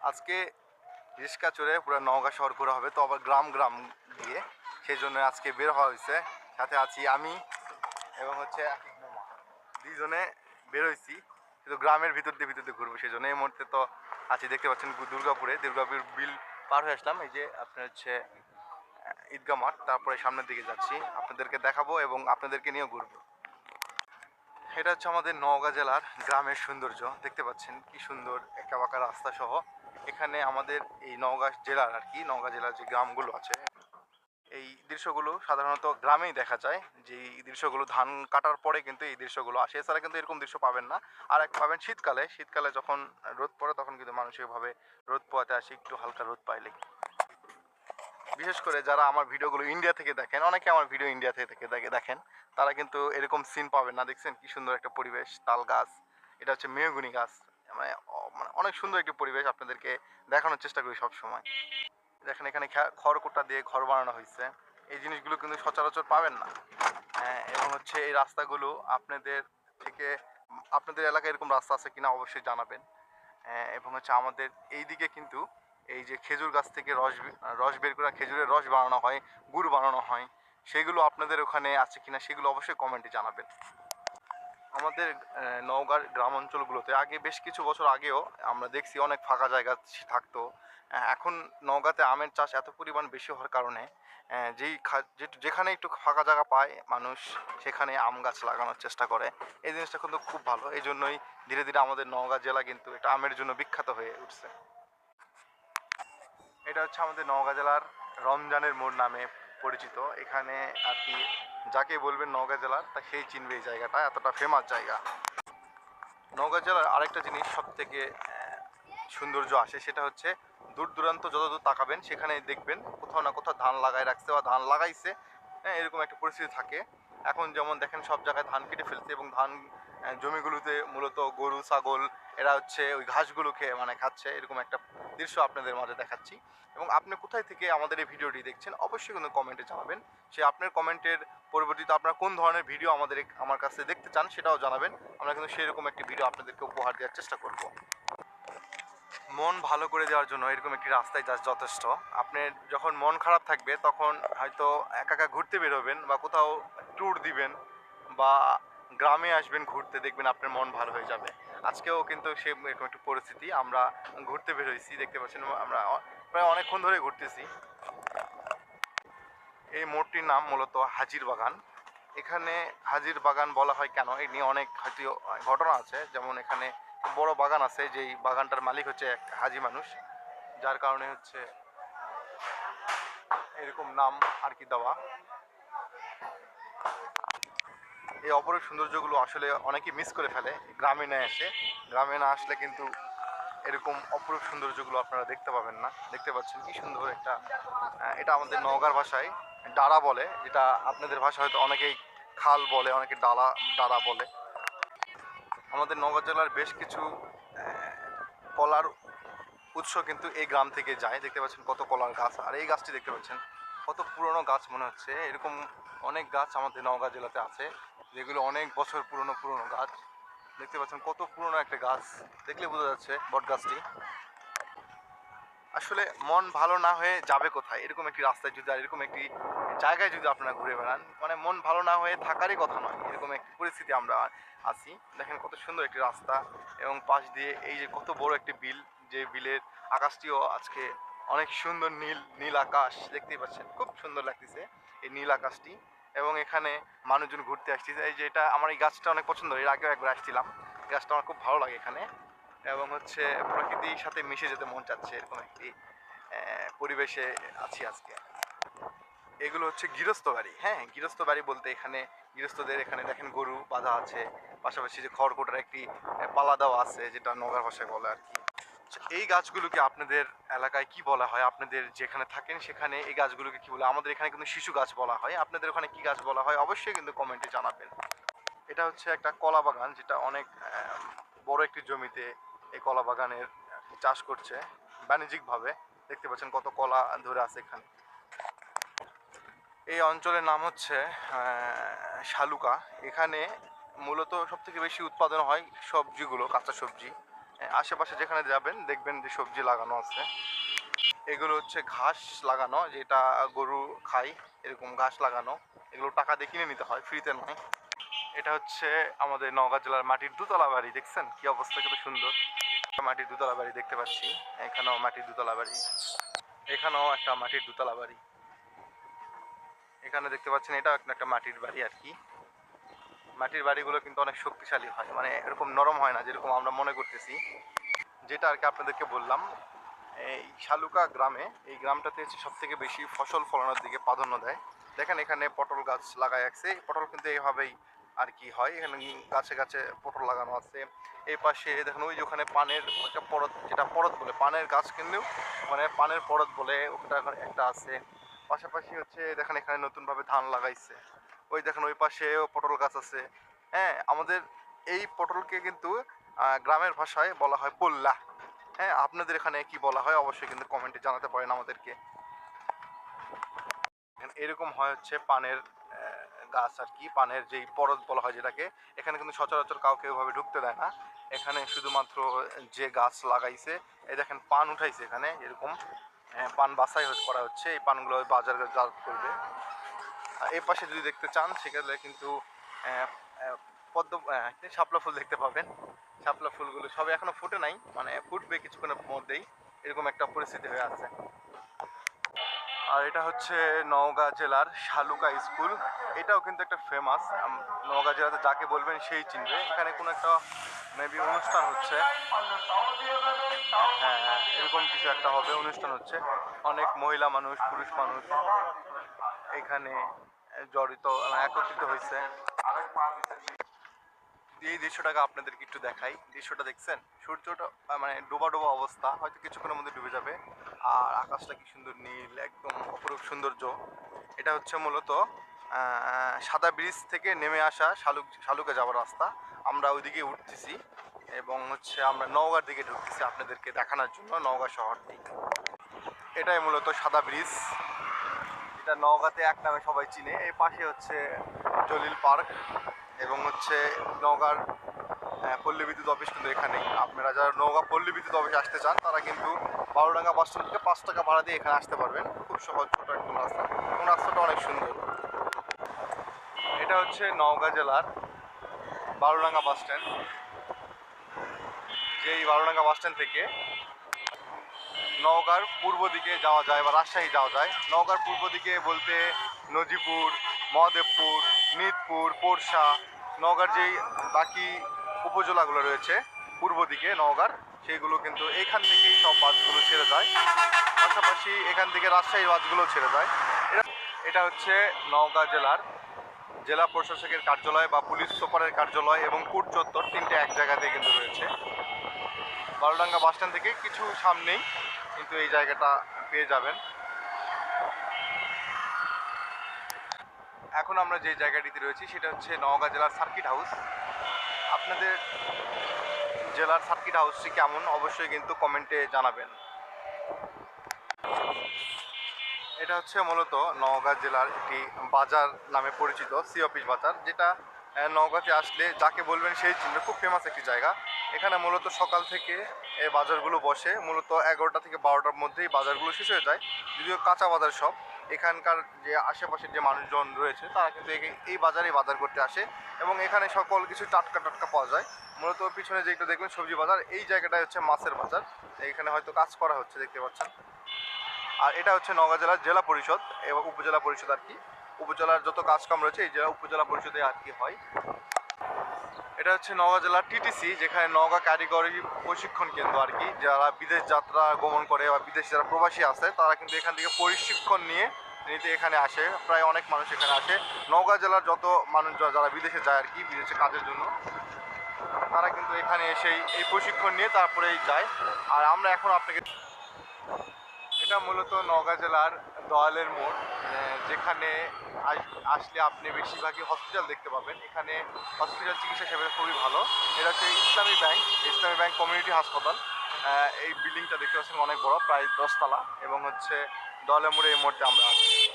আজকে রিক্সা চড়ে পুরো নওগাঁ শহর ঘোরা হবে, তো আবার গ্রাম গ্রাম দিয়ে সেই জন্য আজকে বের হওয়া হয়েছে। সাথে আছি আমি এবং হচ্ছে দুইজনে বের হয়েছি, কিন্তু গ্রামের ভিতর দিয়ে ভিতর দিয়ে ঘুরবো সেই জন্য এই মুহূর্তে তো আছি, দেখতে পাচ্ছেন দুর্গাপুরে। দুর্গাপুর বিল পার হয়ে আসলাম, এই যে আপনার হচ্ছে ঈদগাহ মাঠ। তারপরে সামনের দিকে যাচ্ছি, আপনাদেরকে দেখাবো এবং আপনাদেরকে নিয়েও ঘুরবো। এটা হচ্ছে আমাদের নওগাঁ জেলার গ্রামের সৌন্দর্য, দেখতে পাচ্ছেন কি সুন্দর একা বাঁকা রাস্তা সহ। এখানে আমাদের এই নওগাঁ জেলার আর কি, নওগাঁ জেলার যে গ্রামগুলো আছে, এই দৃশ্যগুলো সাধারণত গ্রামেই দেখা যায়। যে এই দৃশ্যগুলো ধান কাটার পরে কিন্তু এই দৃশ্যগুলো আসে। এছাড়া কিন্তু এরকম দৃশ্য পাবেন না। আর এক পাবেন শীতকালে। শীতকালে যখন রোদ পড়ে তখন কিন্তু মানুষ এভাবে রোদ পোয়াতে আসে, একটু হালকা রোদ পাইলে। বিশেষ করে যারা আমার ভিডিওগুলো ইন্ডিয়া থেকে দেখেন, অনেকে আমার ভিডিও ইন্ডিয়া থেকে থেকে দেখে- দেখেন, তারা কিন্তু এরকম সিন পাবেন না। দেখছেন কি সুন্দর একটা পরিবেশ, তাল গাছ। এটা হচ্ছে মেহগুনি গাছ। মানে মানে অনেক সুন্দর একটি পরিবেশ আপনাদেরকে দেখানোর চেষ্টা করি সব সময় দেখেন এখানে খড়কুটা দিয়ে ঘর বানানো হয়েছে। এই জিনিসগুলো কিন্তু সচরাচর পাবেন না। হ্যাঁ, এবং হচ্ছে এই রাস্তাগুলো আপনাদের থেকে আপনাদের এলাকায় এরকম রাস্তা আছে কিনা অবশ্যই জানাবেন। হ্যাঁ, এবং হচ্ছে আমাদের এই দিকে কিন্তু এই যে খেজুর গাছ থেকে রস রস বের করে খেজুরের রস বানানো হয় গুড় বানানো হয় সেগুলো আপনাদের ওখানে আছে কিনা সেগুলো অবশ্যই কমেন্টে জানাবেন। আমাদের নওগাঁর গ্রাম অঞ্চলগুলোতে আগে বেশ কিছু বছর আগেও আমরা দেখছি অনেক ফাঁকা জায়গা থাকতো। এখন নওগাঁতে আমের চাষ এত পরিমাণ বেশি হওয়ার কারণে যেই যেখানে একটু ফাঁকা জায়গা পায় মানুষ, সেখানে আম গাছ লাগানোর চেষ্টা করে। এই জিনিসটা কিন্তু খুব ভালো। এই জন্যই ধীরে ধীরে আমাদের নওগাঁ জেলা কিন্তু এটা আমের জন্য বিখ্যাত হয়ে উঠছে। এটা হচ্ছে আমাদের নওগাঁ জেলার রমজানের মোড় নামে পরিচিত। এখানে আর কি যাকে বলবেন নওগাঁ জেলার, তা সেই চিনবে এই জায়গাটা, এতটা ফেমাস জায়গা। নওগাঁ জেলার আরেকটা জিনিস সব থেকে সৌন্দর্য আসে, সেটা হচ্ছে দূর দূরান্ত যত দূর তাকাবেন, সেখানে দেখবেন কোথাও না কোথাও ধান লাগাই রাখছে বা ধান লাগাইছে হ্যাঁ এরকম একটা পরিস্থিতি থাকে। এখন যেমন দেখেন সব জায়গায় ধান কেটে ফেলছে এবং ধান জমিগুলোতে মূলত গরু, ছাগল, এরা হচ্ছে ওই ঘাসগুলো খেয়ে মানে খাচ্ছে, এরকম একটা দৃশ্য আপনাদের মাঝে দেখাচ্ছি এবং আপনি কোথায় থেকে আমাদের এই ভিডিওটি দেখছেন, অবশ্যই কিন্তু কমেন্টে জানাবেন। সে আপনার কমেন্টের পরবর্তীতে আপনারা কোন ধরনের ভিডিও আমাদের আমার কাছে দেখতে চান সেটাও জানাবেন। আমরা কিন্তু সেরকম একটি ভিডিও আপনাদেরকে উপহার দেওয়ার চেষ্টা করব। মন ভালো করে দেওয়ার জন্য এরকম একটি রাস্তায় যা যথেষ্ট। আপনি যখন মন খারাপ থাকবে তখন হয়তো একা একা ঘুরতে বেরোবেন বা কোথাও ট্যুর দিবেন বা গ্রামে আসবেন, ঘুরতে দেখবেন আপনার মন ভালো হয়ে যাবে। আজকেও কিন্তু সে এরকম একটু পরিস্থিতি, আমরা ঘুরতে বের হয়েছি, দেখতে পাচ্ছেন, আমরা প্রায় অনেকক্ষণ ধরে ঘুরতেছি। এই মোড়টির নাম মূলত হাজির বাগান। এখানে হাজির বাগান বলা হয় কেন? এই নিয়ে অনেক ঘটনা আছে। যেমন এখানে বড় বাগান আছে, যেই বাগানটার মালিক হচ্ছে এক হাজি মানুষ, যার কারণে হচ্ছে এরকম নাম আর কি দেওয়া। এই অপরূপ সৌন্দর্যগুলো আসলে অনেকে মিস করে ফেলে, গ্রামে না এসে। গ্রামে না আসলে কিন্তু এরকম অপরূপ সৌন্দর্যগুলো আপনারা দেখতে পাবেন না। দেখতে পাচ্ছেন কি সুন্দর একটা এটা আমাদের নওগাঁর ভাষায় ডারা বলে। যেটা আপনাদের ভাষা হয়তো অনেকেই খাল বলে, অনেকে ডালা ডারা বলে। আমাদের নওগাঁ জেলার বেশ কিছু কলার উৎস কিন্তু এই গ্রাম থেকে যায়। দেখতে পাচ্ছেন কত কলার গাছ। আর এই গাছটি দেখতে পাচ্ছেন কত পুরনো গাছ মনে হচ্ছে। এরকম অনেক গাছ আমাদের নওগাঁ জেলাতে আছে। যেগুলো অনেক বছর পুরনো পুরনো গাছ। দেখতে পাচ্ছেন কত পুরনো একটা গাছ। দেখলে বোঝা যাচ্ছে বট গাছটি। আসলে মন ভালো না হয়ে যাবে কোথায়? এরকম একটি রাস্তায় যদি, আর এরকম একটি জায়গায় যদি আপনারা ঘুরে বেড়ান মানে মন ভালো না হয়ে থাকারই কথা নয়। এরকম একটি পরিস্থিতি আমরা আছি। দেখেন কত সুন্দর একটি রাস্তা এবং পাশ দিয়ে এই যে কত বড় একটি বিল, যে বিলের আকাশটিও আজকে অনেক সুন্দর নীল নীল আকাশ। দেখতেই পাচ্ছেন, খুব সুন্দর লাগতেছে এই নীল আকাশটি। এবং এখানে মানুষজন ঘুরতে আসছে। এই যে এটা আমার এই গাছটা অনেক পছন্দ, এর আগেও একবার আসছিলাম। গাছটা আমার খুব ভালো লাগে এখানে। এবং হচ্ছে প্রকৃতির সাথে মিশে যেতে মন চাচ্ছে এরকম একটি পরিবেশে আছি আজকে। এগুলো হচ্ছে গৃহস্থ বাড়ি। হ্যাঁ গৃহস্থ বাড়ি বলতে এখানে গৃহস্থদের এখানে দেখেন গরু বাঁধা আছে। পাশাপাশি যে খড়কুটার একটি পালা দেওয়া আছে, যেটা নগর ভাষায় বলে আর কি। এই গাছগুলোকে আপনাদের এলাকায় কি বলা হয়? আপনাদের যেখানে থাকেন সেখানে এই গাছগুলোকে কি বলে? আমাদের এখানে কিন্তু শিশু গাছ বলা হয়। আপনাদের ওখানে কি গাছ বলা হয়? অবশ্যই কিন্তু কমেন্টে জানাবেন। এটা হচ্ছে একটা কলা বাগান, যেটা অনেক বড় একটি জমিতে এই কলা বাগানের চাষ করছে বাণিজ্যিকভাবে। দেখতে পাচ্ছেন কত কলা ধরে আছে এখানে। এই অঞ্চলের নাম হচ্ছে শালুকা। এখানে মূলত সব থেকে বেশি উৎপাদন হয় সবজিগুলো, কাঁচা সবজি। আশেপাশে যেখানে যাবেন, দেখবেন যে সবজি লাগানো আছে। এগুলো হচ্ছে ঘাস লাগানো, যেটা গরু খায়, এরকম ঘাস লাগানো। এগুলো টাকা দিয়ে কিনে নিতে হয় ফ্রিতে নয়। এটা হচ্ছে আমাদের নওগাঁ জেলার মাটির দুতলা বাড়ি, দেখছেন? কি অবস্থা, কত সুন্দর। মাটির দুতলা বাড়ি দেখতে পাচ্ছি। এখানেও মাটির দুতলা বাড়ি। এখানেও একটা মাটির দুতলা বাড়ি। এখানে দেখতে পাচ্ছেন একটা একটা মাটির বাড়ি আর কি। মাটির বাড়িগুলো কিন্তু অনেক শক্তিশালী হয় মানে এরকম নরম হয় না যেরকম আমরা মনে করতেছি। যেটা আর কি আপনাদেরকে বললাম, এই শালুকা গ্রামে, এই গ্রামটাতে হচ্ছে সব থেকে বেশি ফসল ফলানোর দিকে প্রাধান্য দেয়। দেখেন এখানে পটল গাছ লাগাই আছে, পটল কিন্তু এইভাবেই আর কি হয়, এখানে গাছে গাছে পটল লাগানো আছে। এই পাশে দেখেন ওই যে ওখানে পানের একটা পরত, যেটা পরত বলে, পানের গাছ কিন্তু মানে পানের পরত বলে ওটা একটা আছে। পাশাপাশি হচ্ছে দেখেন এখানে নতুনভাবে ধান লাগাইছে। ওই দেখেন ওই পাশেও পটল গাছ আছে। হ্যাঁ আমাদের এই পটলকে কিন্তু গ্রামের ভাষায় বলা হয় পোল্লা। হ্যাঁ আপনাদের এখানে কি বলা হয় অবশ্যই কিন্তু কমেন্টে জানাতে পারেন আমাদেরকে। এরকম হয় হচ্ছে পানের গাছ আর কি, পানের যেই পরত বলা হয় যেটাকে, এখানে কিন্তু সচরাচর কাউকে ওইভাবে ঢুকতে দেয় না। এখানে শুধুমাত্র যে গাছ লাগাইছে, এই দেখেন পান উঠাইছে এখানে, এরকম পান বাছাই করা হচ্ছে, এই পানগুলো বাজারে জাত করবে। এই পাশে যদি দেখতে চান সেক্ষেত্রে কিন্তু পদ্ম শাপলা ফুল দেখতে পাবেন। শাপলা ফুলগুলো সবে এখনও ফুটে নাই মানে ফুটবে কিছুক্ষণের মধ্যেই। এরকম একটা পরিস্থিতি হয়ে আছে। আর এটা হচ্ছে নওগাঁ জেলার শালুকা স্কুল। এটাও কিন্তু একটা ফেমাস নওগাঁ জেলাতে যাকে বলবেন সেই চিনবে। এখানে কোনো একটা মেবি অনুষ্ঠান হচ্ছে। হ্যাঁ হ্যাঁ এরকম কিছু একটা হবে, অনুষ্ঠান হচ্ছে। অনেক মহিলা মানুষ, পুরুষ মানুষ। এখানে জড়িত একত্রিত হয়েছে এই দৃশ্যটাকে আপনাদেরকে একটু দেখাই। দৃশ্যটা দেখছেন? সূর্যটা মানে ডোবা ডোবা অবস্থা, হয়তো কিছুক্ষণের মধ্যে ডুবে যাবে। আর আকাশটা কি সুন্দর নীল, একদম অপরূপ সৌন্দর্য। এটা হচ্ছে মূলত সাদা ব্রিজ থেকে নেমে আসা শালুক, শালুকে যাওয়ার রাস্তা। আমরা ওইদিকে উঠতেছি এবং হচ্ছে আমরা নওগাঁর দিকে ঢুকতেছি আপনাদেরকে দেখানোর জন্য, নওগাঁ শহরটি। এটাই মূলত সাদা ব্রিজ। এটা নওগাঁতে এক নামে সবাই চিনে। এর পাশে হচ্ছে জলিল পার্ক এবং হচ্ছে নওগাঁর পল্লী বিদ্যুৎ অফিস কিন্তু এখানেই। আপনারা যারা নওগাঁ পল্লী বিদ্যুৎ অফিসে আসতে চান, তারা কিন্তু বারোডাঙ্গা বাস স্ট্যান্ড থেকে পাঁচ টাকা ভাড়া দিয়ে এখানে আসতে পারবেন। খুব সহজ, ছোটো একটা রাস্তা। এবং রাস্তাটা অনেক সুন্দর। এটা হচ্ছে নওগাঁ জেলার বারোডাঙ্গা বাস স্ট্যান্ড। যেই বারোডাঙ্গা বাস স্ট্যান্ড থেকে নওগাঁর পূর্ব দিকে যাওয়া যায় বা রাজশাহী যাওয়া যায়। নওগাঁর পূর্ব দিকে বলতে নজিপুর, মহাদেবপুর নিতপুর পোরশা নওগাঁর যেই বাকি উপজেলাগুলো রয়েছে, পূর্ব দিকে নওগাঁর, সেইগুলো কিন্তু এখান থেকেই সব বাসগুলো ছেড়ে যায়। পাশাপাশি এখান থেকে রাজশাহীর বাসগুলো ছেড়ে যায়। এটা হচ্ছে নওগাঁ জেলার জেলা প্রশাসকের কার্যালয় বা পুলিশ সুপারের কার্যালয় এবং কোর্ট চত্বর তিনটে এক জায়গাতে কিন্তু রয়েছে। বারোডাঙ্গা বাস স্ট্যান্ড থেকে কিছু সামনেই কিন্তু এই জায়গাটা পেয়ে যাবেন। এখন আমরা যে জায়গাটিতে রয়েছি, সেটা হচ্ছে নওগাঁ জেলার সার্কিট হাউস। আপনাদের জেলার সার্কিট হাউসটি কেমন? অবশ্যই কিন্তু কমেন্টে জানাবেন। এটা হচ্ছে মূলত নওগাঁ জেলার একটি বাজার নামে পরিচিত, সি অফিস বাজার, যেটা নওগাঁতে আসলে যাকে বলবেন সেই চিনবে খুব ফেমাস একটি জায়গা। এখানে মূলত সকাল থেকে এই বাজারগুলো বসে। মূলত এগারোটা থেকে বারোটার মধ্যেই বাজারগুলো শেষ হয়ে যায়। যদিও কাঁচা বাজার সব, এখানকার যে আশেপাশের যে মানুষজন রয়েছে, তারা কিন্তু এই- বাজারেই বাজার করতে আসে এবং এখানে সকল কিছু টাটকা টাটকা পাওয়া যায়। মূলত পিছনে যেটা দেখবেন সবজি বাজার, এই জায়গাটাই হচ্ছে মাছের বাজার। এখানে হয়তো কাজ করা হচ্ছে, দেখতে পাচ্ছেন। আর এটা হচ্ছে নওগাঁ জেলার জেলা পরিষদ এবং উপজেলা পরিষদ আর কি। উপজেলার যত কাজকাম রয়েছে, এই জেলা উপজেলা পরিষদে আর কি হয়। এটা হচ্ছে নওগাঁ জেলার টিটিসি, যেখানে নওগাঁ কারিগরি প্রশিক্ষণ কেন্দ্র আর কি। যারা বিদেশ যাত্রা গমন করে বা বিদেশে যারা প্রবাসী আছে, তারা কিন্তু এখান থেকে প্রশিক্ষণ নিয়ে নিতে এখানে আসে। প্রায় অনেক মানুষ এখানে আসে। নওগাঁ জেলার যত মানুষ যারা বিদেশে যায় আর কি, বিদেশে কাজের জন্য, তারা কিন্তু এখানে এসেই এই প্রশিক্ষণ নিয়ে তারপরেই যায়। আর আমরা এখন আপনাকে এটা মূলত নওগাঁ জেলার দয়ালের মোড় যেখানে আস- আসলে আপনি বেশিরভাগই হসপিটাল দেখতে পাবেন। এখানে হসপিটাল চিকিৎসা সেবা খুবই ভালো। এটা হচ্ছে ইসলামী ব্যাংক ইসলামী ব্যাংক কমিউনিটি হাসপাতাল। এই বিল্ডিংটা দেখতে পাচ্ছেন অনেক বড়, প্রায় দশতলা এবং হচ্ছে দয়ালের মোড়ে এই মুহূর্তে আমরা আছি.